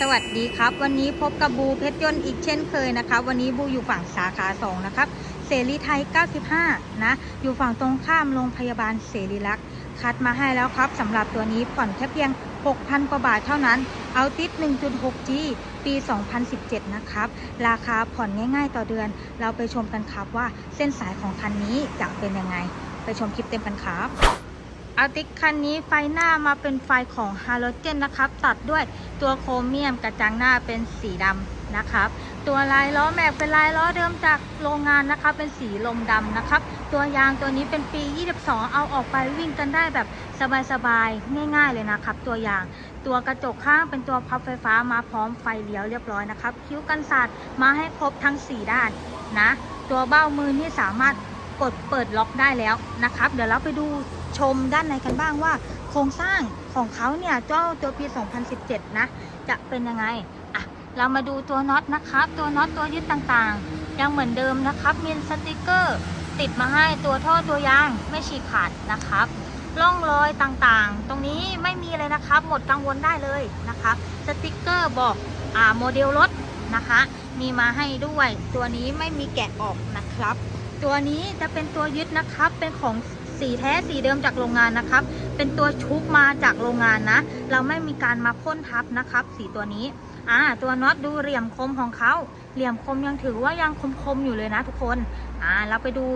สวัสดีครับ วันนี้พบกับบูเพชรยนต์อีกเช่นเคยนะครับวันนี้บูอยู่ฝั่งสาขา2นะครับเสรีไทย 95 นะ อยู่ฝั่งตรงข้ามโรงพยาบาลเสรีรักษ์คัดมาให้แล้วครับสำหรับตัวนี้ผ่อนแค่เพียง 6,000 กว่าบาทเท่านั้น เอาติด 1.6G ปี 2017 นะครับ ราคาผ่อนง่าย ๆ ต่อเดือน เราไปชมกันครับว่าเส้นสายของคันนี้จะเป็นยังไง ไปชมคลิปเต็มกันครับ อาติกคันนี้ไฟหน้ามาเป็นไฟของฮาโลเจนนะครับ ตัดด้วยตัวโครเมียมกระจังหน้าเป็นสีดำนะครับ ตัวลายล้อแม็กเป็นลายล้อเดิมจากโรงงานนะครับเป็นสีลมดำนะครับ ตัวยางตัวนี้เป็นปี 22 เอาออกไปวิ่งกันได้แบบสบายๆ ง่าย ๆ เลยนะครับ ตัวยางตัวกระจกข้างเป็นตัวพับไฟฟ้ามาพร้อมไฟเลี้ยวเรียบร้อยนะครับ คิ้วกันสาดมาให้ครบทั้ง 4 ด้านนะ ตัวเบ้ามือนี่สามารถกดเปิดล็อกได้แล้วนะครับ เดี๋ยวเราไปดู ชมด้านในกันบ้างว่า โครงสร้างของเขาเนี่ยเจ้าตัวปี 2017 นะ จะเป็นยังไงอะเรามาดูตัวน็อตนะครับ ตัวน็อตตัวยึดต่างๆ ยังเหมือนเดิมนะครับมีสติกเกอร์ ติดมาให้ตัวท่อตัวยางไม่ฉีกขาดนะครับร่องรอยต่างๆ ตรงนี้ไม่มีเลยนะครับ หมดกังวลได้เลยนะครับสติกเกอร์บอกอ่าโมเดลรถนะคะ มีมาให้ด้วย ตัวนี้ไม่มีแกะออกนะครับ ตัวนี้จะเป็นตัวยึดนะครับ เป็นของ สีแท้สีเดิมจากโรงงานนะครับ เป็นตัวชุบมาจากโรงงานนะ เราไม่มีการมาพ่นทับนะครับ สีตัวนี้อ่าตัวน็อตดูเหลี่ยมคมของเขาเหลี่ยมคมยังถือว่ายังคมๆอยู่เลยนะทุกคนอ่าเราไปดู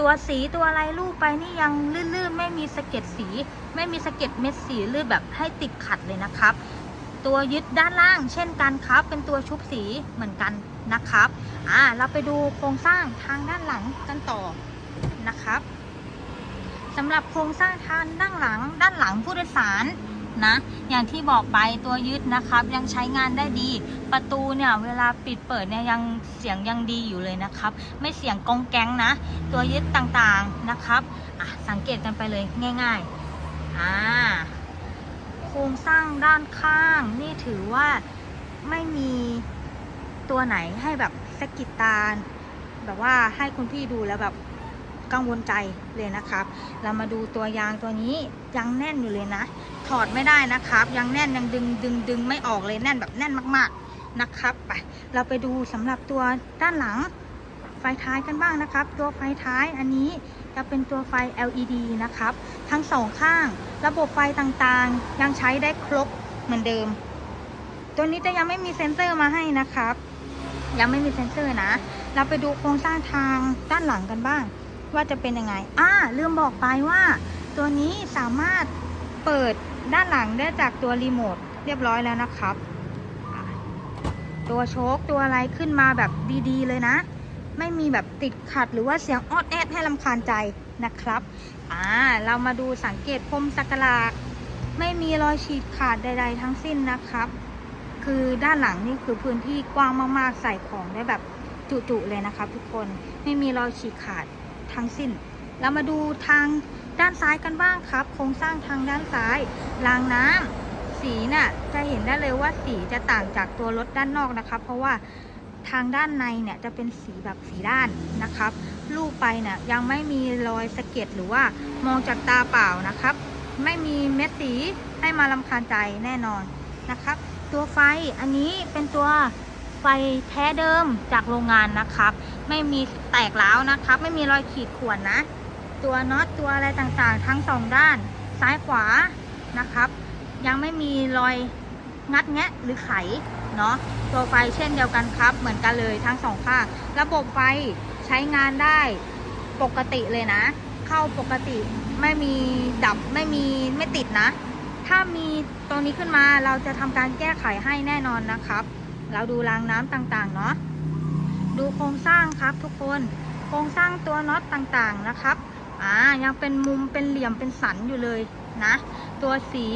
ตัวสีตัวอะไรรูปไปนี่ยังลื่นๆ ไม่มีสะเก็ดสี ไม่มีสะเก็ดเม็ดสีลื่นแบบให้ติดขัดเลยนะครับ ตัวยึดด้านล่าง เช่นกันครับ เป็นตัวชุบสีเหมือนกันนะครับ อ่า เราไปดูโครงสร้างทางด้านหลังกันต่อนะครับ สำหรับโครงสร้างทางด้านหลัง ด้านหลังผู้โดยสารนะ อย่างที่บอกไปตัวยึดนะครับ ยังใช้งานได้ดี ประตูเนี่ยเวลาปิดเปิดเนี่ยยังเสียงยังดีอยู่เลยนะครับ ไม่เสียงกองแก๊งนะ ตัวยึดต่างๆนะครับสังเกตกันไปเลยง่ายๆอ่าโครงสร้างด้านข้าง นี่ถือว่าไม่มีตัวไหนให้แบบสกิดตาแบบว่าให้คุณพี่ดูแล้วแบบ กังวลใจเลยนะครับ เรามาดูตัวยางตัวนี้ยังแน่นอยู่เลยนะ ถอดไม่ได้นะครับ ยังแน่นยังดึงดึงดึงไม่ออกเลยแน่นแบบแน่นมากๆนะครับไปเราไปดูสำหรับตัวด้านหลังไฟท้ายกันบ้างนะครับ ตัวไฟท้ายอันนี้จะเป็นตัวไฟ LED นะครับ ทั้งสองข้าง ระบบไฟต่างๆ ยังใช้ได้ครบเหมือนเดิม ตัวนี้จะยังไม่มีเซ็นเซอร์มาให้นะครับ ยังไม่มีเซ็นเซอร์นะ เราไปดูโครงสร้างทางด้านหลังกันบ้าง ว่าจะเป็นยังไงอ่าลืมบอกไปว่า ตัวนี้สามารถเปิดด้านหลังได้จากตัวรีโมทเรียบร้อยแล้วนะครับ ตัวโชคตัวอะไรขึ้นมาแบบดีๆเลยนะ ไม่มีแบบติดขัดหรือว่าเสียงออดแอดให้ลำคาญใจนะครับ อ่า เรามาดูสังเกตพรมสักหลาดไม่มีรอยฉีดขาดใด ๆ ทั้งสิ้นนะครับ คือด้านหลังนี่คือพื้นที่กว้างมากๆ ใส่ของได้แบบจุๆเลยนะครับทุกคน ไม่มีรอยฉีกขาด ทั้งสิ้น เรามาดูทางด้านซ้ายกันบ้างครับ โครงสร้างทางด้านซ้ายรางน้ำสีน่ะจะเห็นได้เลยว่าสีจะต่างจากตัวรถด้านนอกนะครับ เพราะว่าทางด้านในเนี่ยจะเป็นสีแบบสีด้านนะครับ ลูกไปเนี่ยยังไม่มีรอยสะเก็ดหรือว่ามองจากตาเปล่านะครับ ไม่มีเม็ดสีให้มาลำคาญใจแน่นอนนะครับ ตัวไฟอันนี้เป็นตัวไฟแท้เดิมจากโรงงานนะครับ ไม่มีแตกร้าวนะครับ ไม่มีรอยขีดข่วนนะ ตัวน็อตตัวอะไรต่างๆ ทั้งสองด้านซ้ายขวานะครับ ยังไม่มีรอยงัดแงะหรือไขเนาะตัวไฟเช่นเดียวกันครับ เหมือนกันเลยทั้งสองข้างระบบไฟใช้งานได้ปกติเลยนะ เข้าปกติไม่มีดับไม่มีไม่ติดนะ ถ้ามีตรงนี้ขึ้นมาเราจะทำการแก้ไขให้แน่นอนนะครับ เราดูรางน้ำต่างๆเนาะ ดูโครงสร้างครับทุกคน โครงสร้างตัวน็อตต่างๆนะครับ อ่า ยังเป็นมุมเป็นเหลี่ยมเป็นสันอยู่เลยนะ ตัวสี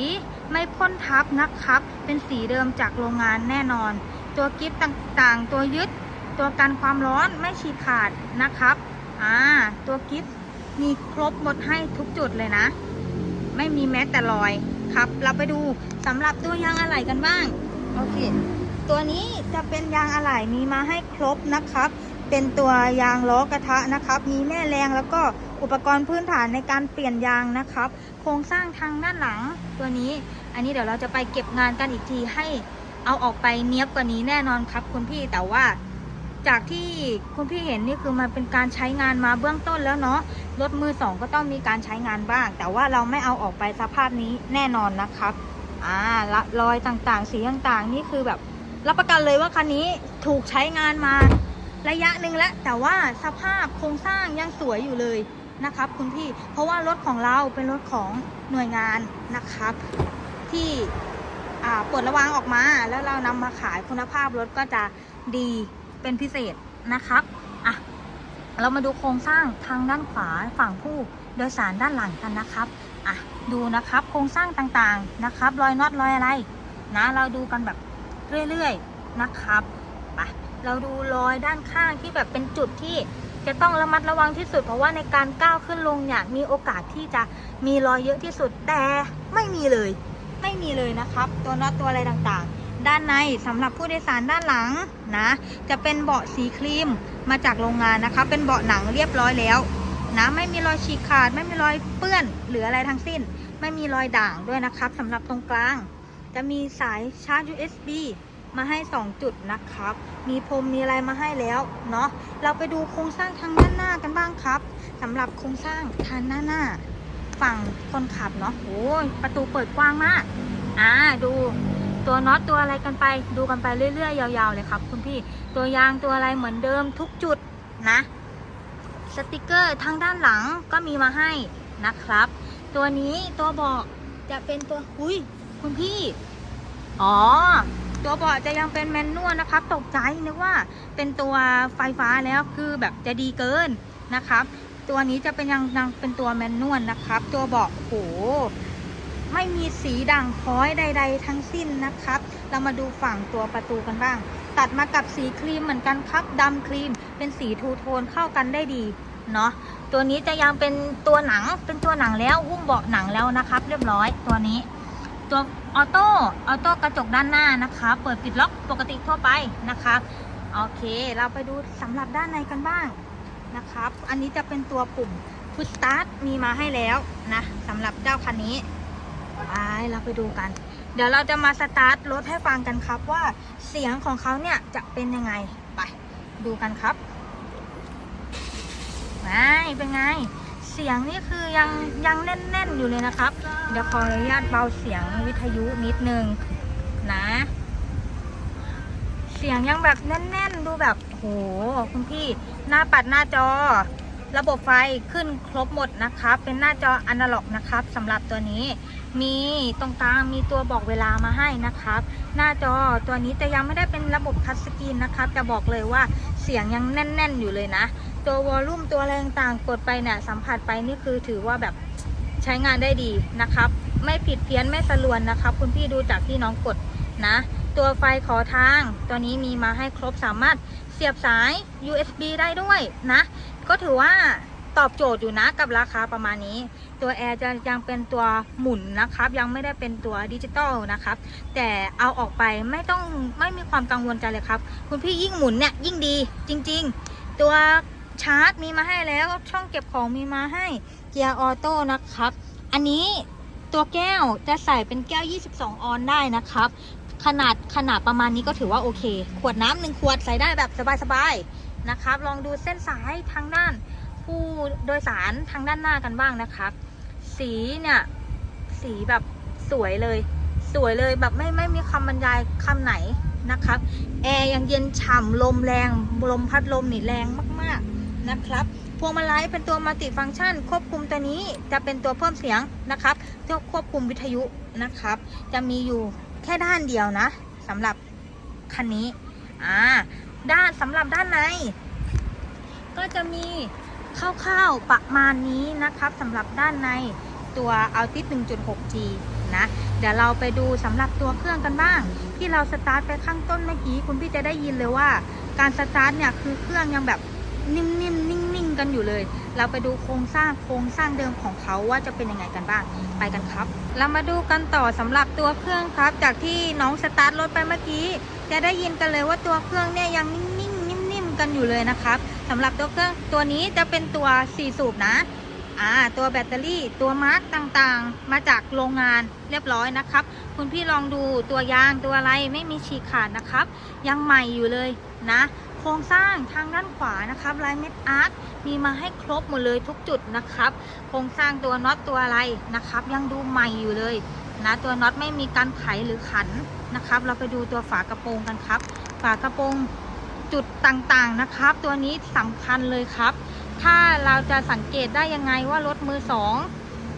ไม่พ่นทับนะครับ เป็นสีเดิมจากโรงงานแน่นอน ตัวกิฟต่างๆ ตัวยึด ตัวกันความร้อนไม่ฉีกขาดนะครับ อ่า ตัวกิฟมีครบหมดให้ทุกจุดเลยนะ ไม่มีแม้แต่รอยครับ เราไปดูสำหรับตัวยางอะไหล่กันบ้าง โอเค ตัวนี้จะเป็นยางอะไหล่มีมาให้ครบนะครับ เป็นตัวยางล้อกระทะนะครับ มีแม่แรงแล้วก็อุปกรณ์พื้นฐานในการเปลี่ยนยางนะครับ โครงสร้างทางด้านหลังตัวนี้ อันนี้เดี๋ยวเราจะไปเก็บงานกันอีกทีให้เอาออกไปเนี้ยบกว่านี้แน่นอนครับ คุณพี่แต่ว่าจากที่คุณพี่เห็นนี่คือมันเป็นการใช้งานมาเบื้องต้นแล้วเนาะรถมือสองก็ต้องมีการใช้งานบ้าง แต่ว่าเราไม่เอาออกไปสภาพนี้แน่นอนนะครับอ่าละรอยต่างๆ สีต่างๆ นี่คือแบบ รับประกันเลยว่าคันนี้ถูกใช้งานมาระยะหนึ่งแล้ว แต่ว่าสภาพโครงสร้างยังสวยอยู่เลยนะครับ คุณพี่เพราะว่ารถของเราเป็นรถของหน่วยงานนะครับ ที่ปลดระวางออกมาแล้วเรานำมาขายคุณภาพรถก็จะดีเป็นพิเศษนะครับอะเรามาดูโครงสร้างทางด้านขวาฝั่งผู้โดยสารด้านหลังกันนะครับอะดูนะครับโครงสร้างต่างๆนะครับ รอยน็อตรอยอะไรนะ เราดูกันแบบ เรื่อยๆนะครับไปเราดูรอยด้านข้างที่แบบเป็นจุดที่จะต้องระมัดระวังที่สุด เพราะว่าในการก้าวขึ้นลงเนี่ยมีโอกาสที่จะมีรอยเยอะที่สุดแต่ไม่มีเลย ไม่มีเลยนะครับ ตัวน็อตตัวอะไรต่างๆ ด้านในสำหรับผู้โดยสารด้านหลังนะ จะเป็นเบาะสีครีมมาจากโรงงานนะคะ เป็นเบาะหนังเรียบร้อยแล้วนะไม่มีรอยฉีกขาด ไม่มีรอยเปื้อนหรืออะไรทั้งสิ้น ไม่มีรอยด่างด้วยนะครับสำหรับตรงกลาง จะมีสายชาร์จ USB มาให้ 2 จุดนะครับ มีพรมมีอะไรมาให้แล้วเนาะ เราไปดูโครงสร้างทางด้านหน้ากันบ้างครับสำหรับโครงสร้างทางหน้าหน้า ฝั่งคนขับเนาะโอ้ยประตูเปิดกว้างมาก อ่าดูตัวน็อตตัวอะไรกันไป ดูกันไปเรื่อยๆ ยาวๆ เลยครับคุณพี่ ตัวยางตัวอะไรเหมือนเดิมทุกจุดนะ สติกเกอร์ทางด้านหลังก็มีมาให้นะครับ ตัวนี้ตัวเบาะจะเป็นตัว อุ้ย คุณพี่ อ๋อ ตัวเบาะจะยังเป็นแมนนวลนะครับ ตกใจนึกว่าเป็นตัวไฟฟ้าแล้วคือแบบจะดีเกินนะครับ ตัวนี้จะเป็นยังยังเป็นตัวแมนนวลนะครับ ตัวเบาะโหไม่มีสีด่างพ้อยใด ๆ ทั้งสิ้นนะครับ เรามาดูฝั่งตัวประตูกันบ้าง ตัดมากับสีครีมเหมือนกันครับดำครีม เป็นสีทูโทนเข้ากันได้ดีเนาะตัวนี้จะยังเป็นตัวหนังเป็นตัวหนังแล้วหุ้มเบาะหนังแล้วนะครับ เรียบร้อยตัวนี้ ตัวออโต้ออโต้กระจกด้านหน้านะคะ เปิดปิดล็อกปกติทั่วไปนะครับโอเค เราไปดูสำหรับด้านในกันบ้างนะครับ อันนี้จะเป็นตัวปุ่ม Push Start มีมาให้แล้วนะสำหรับเจ้าคันนี้ไปเราไปดูกัน เดี๋ยวเราจะมาสตาร์ทรถให้ฟังกันครับว่าเสียงของเขาเนี่ยจะเป็นยังไงไปดูกันครับไงเป็นไง สียงนี่คือยังยังแน่นๆอยู่เลยนะครับ เดี๋ยวขออนุญาตเบาเสียงวิทยุนิดนึงนะ เสียงยังแบบแน่น ๆ ดูแบบโหคุณพี่หน้าปัดหน้าจอ ระบบไฟขึ้นครบหมดนะครับ เป็นหน้าจออนาล็อกนะครับสำหรับตัวนี้มีตรงกลางมีตัวบอกเวลามาให้นะครับ หน้าจอตัวนี้จะยังไม่ได้เป็นระบบทัชสกรีนนะครับจะบอกเลยว่าเสียงยังแน่น ๆ อยู่เลยนะ ตัววอลลุ่มตัวอะไรต่างๆกดไปเนี่ยสัมผัสไปนี่คือถือว่าแบบใช้งานได้ดีนะครับ ไม่ผิดเพี้ยนไม่สลวนนะครับ คุณพี่ดูจากที่น้องกดนะ ตัวไฟขอทาง ตัวนี้มีมาให้ครบสามารถเสียบสาย USB ได้ด้วยนะ ก็ถือว่าตอบโจทย์อยู่นะกับราคาประมาณนี้ ตัวแอร์จะยังเป็นตัวหมุนนะครับ ยังไม่ได้เป็นตัวดิจิตอลนะครับ แต่เอาออกไปไม่ต้องไม่มีความกังวลใจเลยครับ คุณพี่ยิ่งหมุนเนี่ยยิ่งดีจริง ๆ ตัว ชาร์จมีมาให้แล้วช่องเก็บของมีมาให้เกียร์ออโต้นะครับ อันนี้ตัวแก้วจะใส่เป็นแก้ว 22 ออนได้นะครับ ขนาดขนาดประมาณนี้ก็ถือว่าโอเค ขวดน้ำหนึ่งขวดใส่ได้แบบสบายๆนะครับ ลองดูเส้นสายทางด้าน ผู้โดยสารทางด้านหน้ากันบ้างนะครับ สีเนี่ยสีแบบสวยเลย สวยเลยแบบไม่ไม่มีคำบรรยายคำไหนนะครับ แอร์ยังเย็นฉ่ำลมแรง ลมพัดลมนี่แรงมาก นะครับ พวงมาลัยเป็นตัวมัลติฟังก์ชัน ควบคุมตัวนี้จะเป็นตัวเพิ่มเสียงนะครับตัวควบคุมวิทยุนะครับ จะมีอยู่แค่ด้านเดียวนะสำหรับคันนี้อ่าด้านสำหรับด้านใน ก็จะมีคร่าวๆประมาณนี้นะครับสำหรับด้านในตัว Altis 1.6G นะเดี๋ยวเราไปดูสำหรับตัวเครื่องกันบ้าง ที่เราสตาร์ทไปข้างต้นเมื่อกี้คุณพี่จะได้ยินเลยว่า การสตาร์ทเนี่ยคือเครื่องยังแบบ นิ่มๆนิ่งๆกันอยู่เลย เราไปดูโครงสร้างโครงสร้างเดิมของเขาว่าจะเป็นยังไงกันบ้างไปกันครับ เรามาดูกันต่อสำหรับตัวเครื่องครับ จากที่น้องสตาร์ทรถไปเมื่อกี้ จะได้ยินกันเลยว่าตัวเครื่องเนี่ยยังนิ่งๆนิ่มๆกันอยู่เลยนะครับสำหรับตัวเครื่องตัวนี้จะเป็นตัว4สูบนะ่าตัวแบตเตอรี่ตัวมาร์กต่างๆ มาจากโรงงานเรียบร้อยนะครับ คุณพี่ลองดูตัวยางตัวอะไรไม่มีฉีกขาดนะครับ ยังใหม่อยู่เลยนะ โครงสร้างทางด้านขวานะครับลายเม็ดอาร์ตมีมาให้ครบหมดเลยทุกจุดนะครับ โครงสร้างตัวน็อตตัวอะไรนะครับ ยังดูใหม่อยู่เลยนะตัวน็อตไม่มีการไขหรือขันนะครับ เราไปดูตัวฝากระโปรงกันครับ ฝากระโปรงจุดต่างๆนะครับ ตัวนี้สำคัญเลยครับ ถ้าเราจะสังเกตได้ยังไงว่ารถมือสอง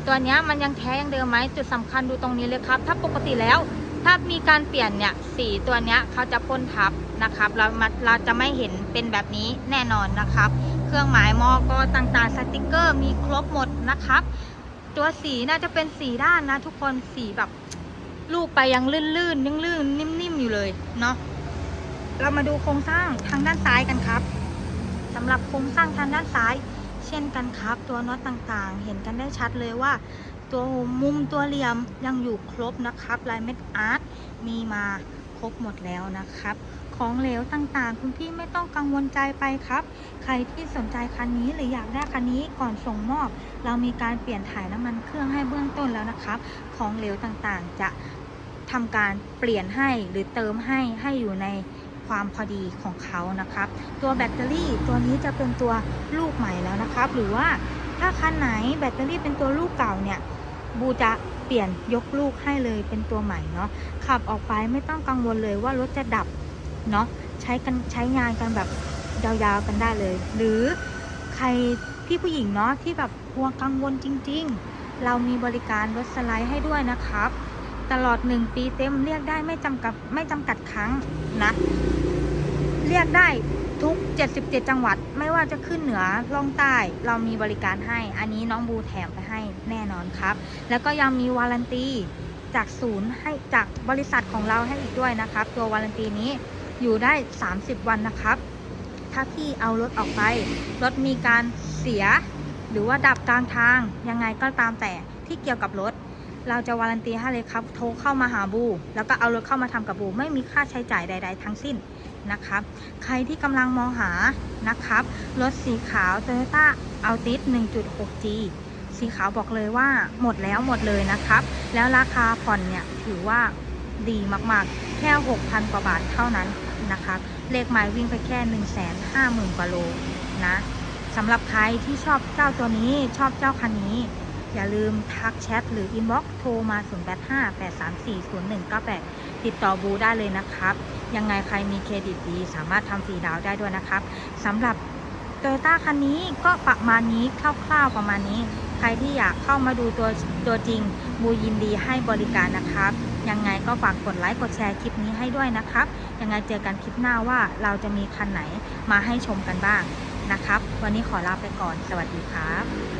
ตัวนี้มันยังแท้ยังเดิมไหมจุดสำคัญดูตรงนี้เลยครับ ถ้าปกติแล้ว ถ้ามีการเปลี่ยนเนี่ยสีตัวนี้เขาจะพ่นทับ นะครับ เรามาเราจะไม่เห็นเป็นแบบนี้แน่นอนนะครับ เครื่องหมายมอกต่างๆสติกเกอร์มีครบหมดนะครับ ตัวสีน่าจะเป็นสีด้านนะ ทุกคนสีแบบลูกไปยังลื่นๆยังลื่นนิ่มๆอยู่เลยเนาะเรามาดูโครงสร้างทางด้านซ้ายกันครับสำหรับโครงสร้างทางด้านซ้าย เช่นกันครับ ตัวน็อตต่างๆ เห็นกันได้ชัดเลยว่า ตัวมุมตัวเหลี่ยมยังอยู่ครบนะครับลายเม็ดอาร์ตมีมาครบหมดแล้วนะครับ ของเหลวต่างๆ คุณพี่ไม่ต้องกังวลใจไปครับ ใครที่สนใจคันนี้หรืออยากได้คันนี้ก่อนส่งมอบ เรามีการเปลี่ยนถ่ายน้ำมันเครื่องให้เบื้องต้นแล้วนะครับ ของเหลวต่างๆ จะทำการเปลี่ยนให้หรือเติมให้ให้อยู่ในความพอดีของเขานะครับ ตัวแบตเตอรี่ตัวนี้จะเป็นตัวลูกใหม่แล้วนะครับ หรือว่าถ้าคันไหนแบตเตอรี่เป็นตัวลูกเก่าเนี่ยบูจะเปลี่ยนยกลูกให้เลยเป็นตัวใหม่เนาะขับออกไปไม่ต้องกังวลเลยว่ารถจะดับ เนาะใช้กันใช้งานกันแบบยาวๆกันได้เลย หรือใครพี่ผู้หญิงเนาะที่แบบห่วกังวลจริง ๆ เรามีบริการรถสไลด์ให้ด้วยนะครับ ตลอด 1 ปีเต็มเรียกได้ไม่จำกัดไม่จำกัดครั้งนะ เรียกได้ทุก 77 จังหวัดไม่ว่าจะขึ้นเหนือล่องใต้เรามีบริการให้ อันนี้น้องบูแถมไปให้แน่นอนครับ แล้วก็ยังมีวารันตีจากศูนย์ให้จากบริษัทของเราให้อีกด้วยนะครับ ตัววารันตีนี้ อยู่ได้ 30 วันนะครับ ถ้าพี่เอารถออกไป รถมีการเสีย หรือว่าดับกลางทาง ยังไงก็ตามแต่ที่เกี่ยวกับรถ เราจะวารันตีให้เลยครับ โทรเข้ามาหาบู แล้วก็เอารถเข้ามาทำกับบู ไม่มีค่าใช้จ่ายใด ๆ ทั้งสิ้นนะครับ ใครที่กำลังมองหานะครับ รถสีขาว Toyota Altis 1.6G สีขาวบอกเลยว่าหมดแล้วหมดเลยนะครับ แล้วราคาผ่อนเนี่ยถือว่าดีมากๆ แค่ 6,000 กว่าบาทเท่านั้น นะครับเลขหมายวิ่งไปแค่ 150,000กว่าโลนะสำหรับใครที่ชอบเจ้าตัวนี้ชอบเจ้าคันนี้ อย่าลืมทักแชทหรืออินบ็อกซ์โทรมา 0858340198 ติดต่อบูได้เลยนะครับ ยังไงใครมีเครดิตดีสามารถทำฟรีดาวได้ด้วยนะครับสำหรับโตโยต้าคันนี้ก็ประมาณนี้คร่าวๆประมาณนี้ ใครที่อยากเข้ามาดูตัวตัวจริง บูยินดีให้บริการนะครับ ยังไงก็ฝากกดไลค์กดแชร์คลิปนี้ให้ด้วยนะครับ ยังไงเจอกันคลิปหน้าว่าเราจะมีคันไหนมาให้ชมกันบ้างนะครับ วันนี้ขอลาไปก่อน สวัสดีครับ